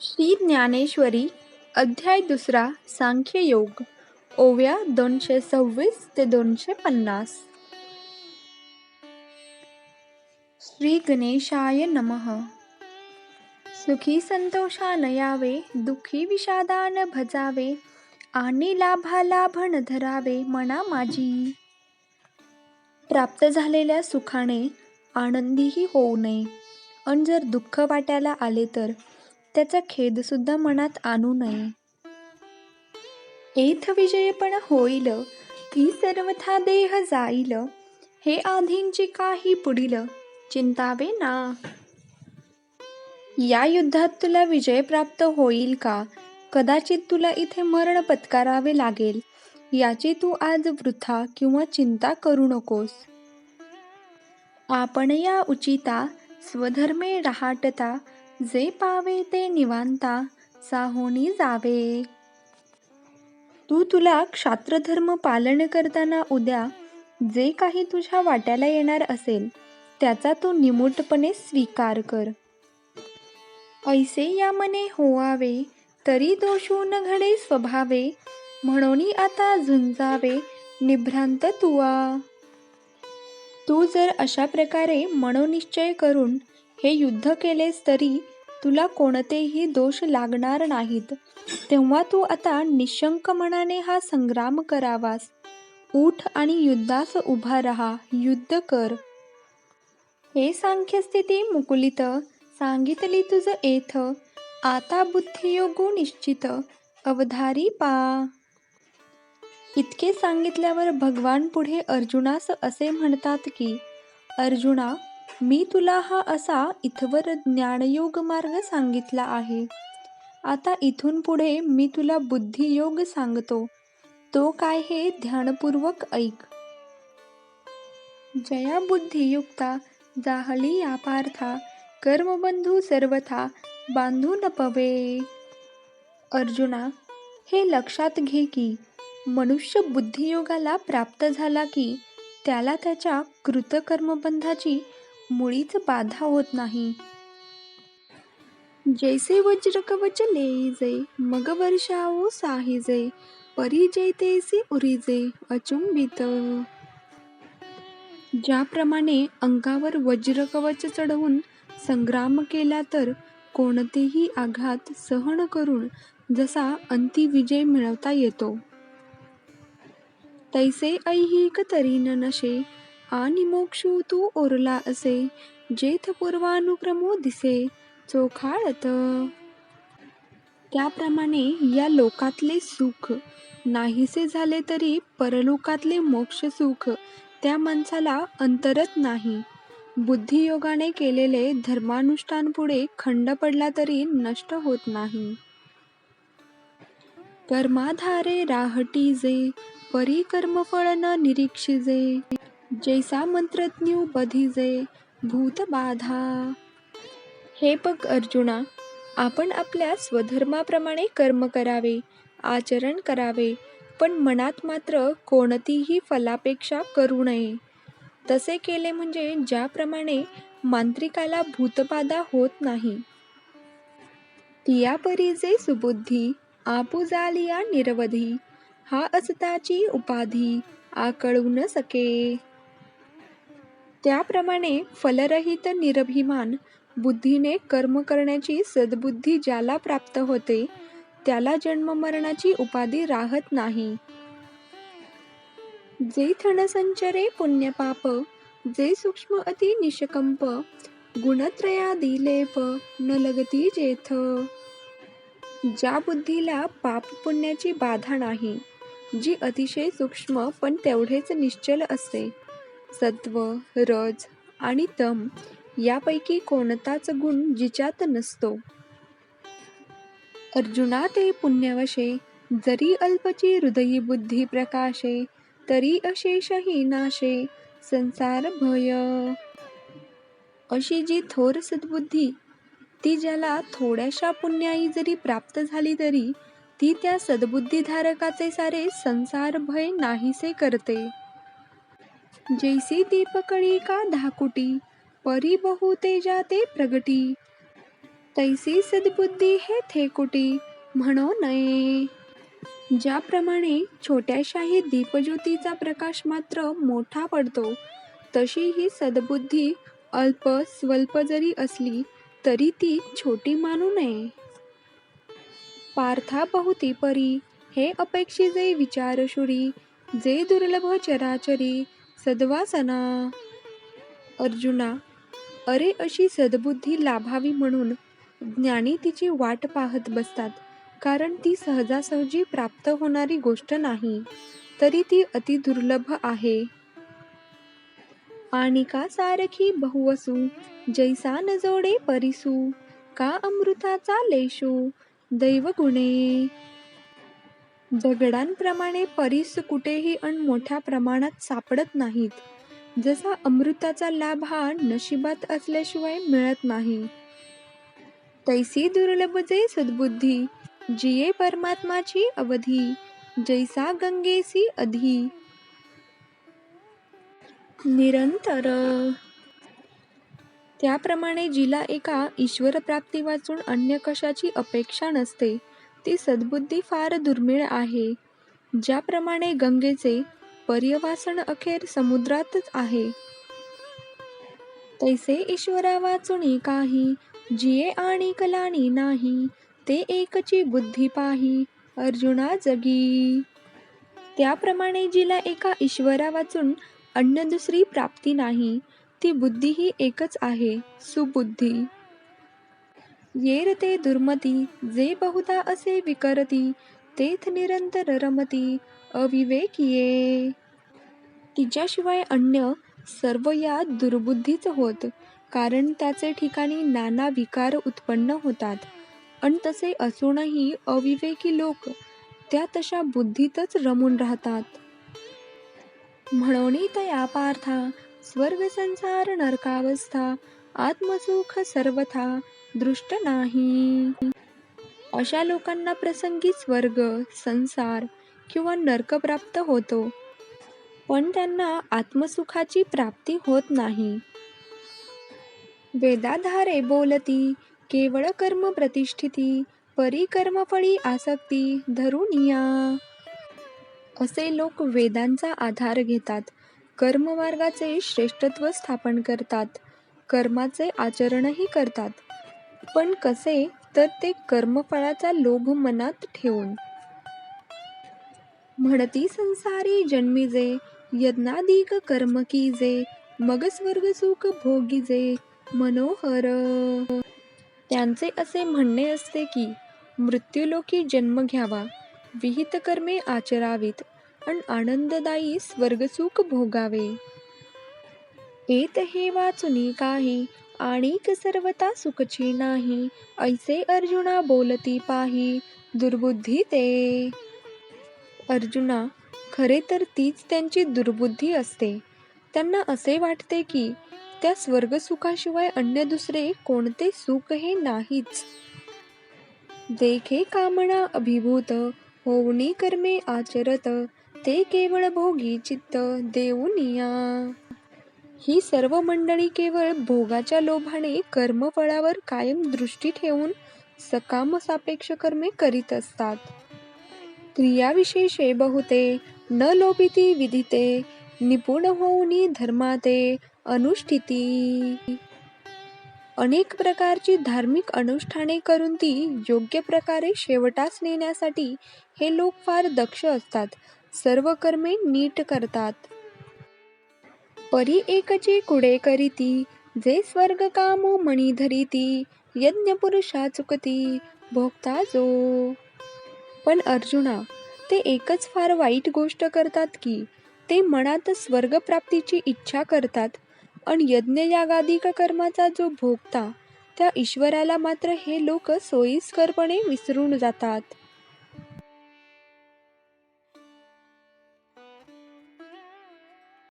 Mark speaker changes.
Speaker 1: श्री ज्ञानेश्वरी अध्याय दुसरा सांख्ययोग ओव्या दोनशे सव्वीस ते दोनशे पन्नास. श्री गणेशाय नमः. सुखी संतोषान यावे दुःखी विषादान भजावे आणि लाभालाभण धरावे मना माझी. प्राप्त झालेल्या सुखाने आनंदीही होऊ नये. अन जर दुःख वाट्याला आले तर त्याचा खेदसुद्धा मनात आणू नये. एथ विजयपण होईल की सर्वथा देह जाईल. हे आधींची काही पुढील चिंतावे ना. या युद्धात तुला विजय प्राप्त होईल का? कदाचित तुला इथे मरण पत्करावे लागेल. याची तू आज वृथा किंवा चिंता करू नकोस. आपण या उचिता स्वधर्मे रहाटता जे पावे ते निवांता साहोनी जावे. तू तुला क्षात्रधर्म पालन करताना उद्या जे काही तुझ्या वाट्याला येणार असेल त्याचा तू निमूटपणे स्वीकार कर. ऐसे या मने होवावे तरी दोषून घडे स्वभावे म्हणून आता झुंजावे निभ्रांत तुवा. तू जर अशा प्रकारे मनोनिश्चय करून हे युद्ध केलेस तरी तुला कोणतेही दोष लागणार नाहीत. तेव्हा तू आता निशंक मनाने हा संग्राम करावास. उठ आणि युद्धास उभा राहा युद्ध कर. हे सांख्यस्थिती मुकुलित सांगितली तुझ एथ आता बुद्धियोगू निश्चित. अवधारी पा. इतके सांगितल्यावर भगवान पुढे अर्जुनास असे म्हणतात की अर्जुना मी तुला हा असा इथवर ज्ञानयोग मार्ग सांगितला आहे. आता इथून पुढे मी तुला बुद्धियोग सांगतो. तो काय हे ध्यानपूर्वक ऐक. जया बुद्धियुक्ता जाहली या कर्मबंधू सर्वथा बांधू न पवे. अर्जुना हे लक्षात घे की मनुष्य बुद्धियोगाला प्राप्त झाला की त्याला त्याच्या कृतकर्मबंधाची मुळीच बाधा होत नाही. जैसे वज्र कवच लेईजे मग वर्षाओ साहिजे परी जैतेसी उरीजे अचुंबित. ज्याप्रमाणे अंगावर वज्र कवच चढवून संग्राम केला तर कोणतेही आघात सहन करून जसा अंती विजय मिळवता येतो. तैसे ऐहिक तरी न नशे आणि मोक्षू तू ओरला असे. जेथ पूर्वानुक्रमो दिसे चोखाळत त्याप्रमाणे या लोकातले सुख नाहीसे झाले तरी परलोकातले मोक्ष सुख त्या माणसाला अंतरत नाही. बुद्धियोगाने केलेले धर्मानुष्ठान पुढे खंड पडला तरी नष्ट होत नाही. कर्माधारे राहटी जे परी कर्मफळ न निरीक्षिजे. जैसा मंत्रज्ञ बधिजे भूतबाधा हे बघ अर्जुना आपण आपल्या स्वधर्माप्रमाणे कर्म करावे आचरण करावे पण मनात मात्र कोणतीही फलापेक्षा करू नये. तसे केले म्हणजे ज्याप्रमाणे मांत्रिकाला भूतबाधा होत नाही. तियापरीजे सुबुद्धी आपुजालिया निरवधी हा असताची उपाधी आकळू न सके. त्याप्रमाणे फलरहित निरभिमान बुद्धीने कर्म करण्याची सद्बुद्धी ज्याला प्राप्त होते त्याला जन्ममरणाची उपाधी राहत नाही. जे थणसंचरे पुण्यपाप जे सूक्ष्म अति निष्कंप गुणत्रया दिलेप न लगती जेथ. ज्या बुद्धीला पाप पुण्याची बाधा नाही जी अतिशय सूक्ष्म पण तेवढेच निश्चल असते. सत्व रज आणि तम यापैकी कोणताच गुण जिच्यात नसतो. अर्जुना ते पुण्यवशे जरी अल्पची हृदयी बुद्धी प्रकाशे तरी अशेषही नाशे संसार भय. अशी जी थोर सद्बुद्धी ती ज्याला थोड्याशा पुण्याई जरी प्राप्त झाली तरी ती त्या सद्बुद्धीधारकाचे सारे संसार भय नाहीसे करते. जैसी दीपकळी का धाकुटी परी बहुते जाते प्रगटी। तैसी सद्बुद्धी हे थेकुटी म्हणो नये। ज्याप्रमाणे छोट्याशाही दीपज्योतीचा प्रकाश मात्र मोठा पडतो तशी ही सद्बुद्धी अल्प स्वल्प जरी असली तरी ती छोटी मानू नये। पार्था बहुती परी हे अपेक्षी जे विचारशुरी जे दुर्लभ चराचरी सद्वासना. अर्जुना अरे अशी सद्बुद्धी लाभावी म्हणून ज्ञानी तिची वाट पाहत बसतात कारण ती सहजासहजी प्राप्त होणारी गोष्ट नाही तरी ती अति दुर्लभ आहे. आणि का सारखी बहुवसू जैसा न जोडे परिसू का अमृताचा लेशू दैवगुणे. दगडांप्रमाणे परीस कुठेही अण मोठ्या प्रमाणात सापडत नाहीत. जसा अमृताचा लाभ हा नशिबात असल्याशिवाय मिळत नाही. तैसी दुर्लभ जे सद्बुद्धी जिये परमात्माची अवधी जैसा गंगेसी अधी. निरंतर. त्याप्रमाणे जिला एका ईश्वरप्राप्ती वाचून अन्य कशाची अपेक्षा नसते. ती सद्बुद्धी फार दुर्मिळ आहे. ज्याप्रमाणे गंगेचे पर्यवासन अखेर समुद्रातच आहे. तैसे ईश्वरा वाचुनी काही जिये आणि कलानी नाही ते एकची बुद्धी पाही अर्जुना जगी. त्याप्रमाणे जिला एका ईश्वरा वाचून अन्य दुसरी प्राप्ती नाही ती बुद्धी ही एकच आहे सुबुद्धी. येर ते दुर्मती जे बहुधा असे विकरती तेथ निरंतर रमती अविवेकीये. तिच्याशिवाय अन्य सर्व या दुर्बुद्धीच होत कारण त्याचे ठिकाणी नाना विकार उत्पन्न होतात. अन तसे असूनही अविवेकी लोक त्या तशा बुद्धीतच रमून राहतात. म्हणून तया पार्था स्वर्ग संसार नरकावस्था आत्मसुख सर्वथा दृष्ट नाही. अशा लोकांना प्रसंगी स्वर्ग संसार किंवा नरक प्राप्त होतो. पण त्यांना आत्मसुखाची प्राप्ती होत नाही. वेदाधारे बोलती केवळ कर्म प्रतिष्ठिती परिकर्मफळी आसक्ती धरुनिया असे लोक वेदांचा आधार घेतात कर्ममार्गाचे श्रेष्ठत्व स्थापन करतात. कर्माचे आचरणही करतात. पण कसे? तर ते कर्मफळाचा लोभ मनात ठेवून. म्हणती संसारी जन्मीजे यज्ञाधिक कर्म कीजे मग स्वर्ग सुख भोगीजे मनोहर. त्यांचे असे म्हणणे असते की मृत्यूलोकी जन्म घ्यावा विहित कर्मे आचरावीत आणि आनंददायी स्वर्गसुख भोगावे. येत हे वाचुनी काही आणिक सर्वता सुखची नाही ऐसे अर्जुना बोलती पाही दुर्बुद्धी ते. अर्जुना खरे तर तीच त्यांची दुर्बुद्धी असते. त्यांना असे वाटते की त्या स्वर्गसुखाशिवाय अन्य दुसरे कोणते सुख हे नाहीच. देखे कामना अभिभूत होवणी कर्मे आचरत ते केवळ भोगी चित्त देऊनिया. ही सर्व मंडळी केवळ भोगाच्या लोभाने कर्मफळावर कायम दृष्टी ठेवून सकाम सापेक्ष कर्मे करीत असतात. क्रियाविशेषे बहुते न लोभिती विधिते निपुण होऊनी धर्माते अनुष्ठिती. अनेक प्रकारची धार्मिक अनुष्ठाने करून ती योग्य प्रकारे शेवटास नेण्यासाठी हे लोक फार दक्ष असतात. सर्व कर्मे नीट करतात. परी एकचे कुडे करीती जे स्वर्ग काम मणी धरीती यज्ञ पुरुषा चुकती भोगता जो. पण अर्जुना ते एकच फार वाईट गोष्ट करतात की ते मनात स्वर्गप्राप्तीची इच्छा करतात आणि यज्ञ यागादिक कर्माचा जो भोगता त्या ईश्वराला मात्र हे लोक सोयीस्करपणे विसरून जातात.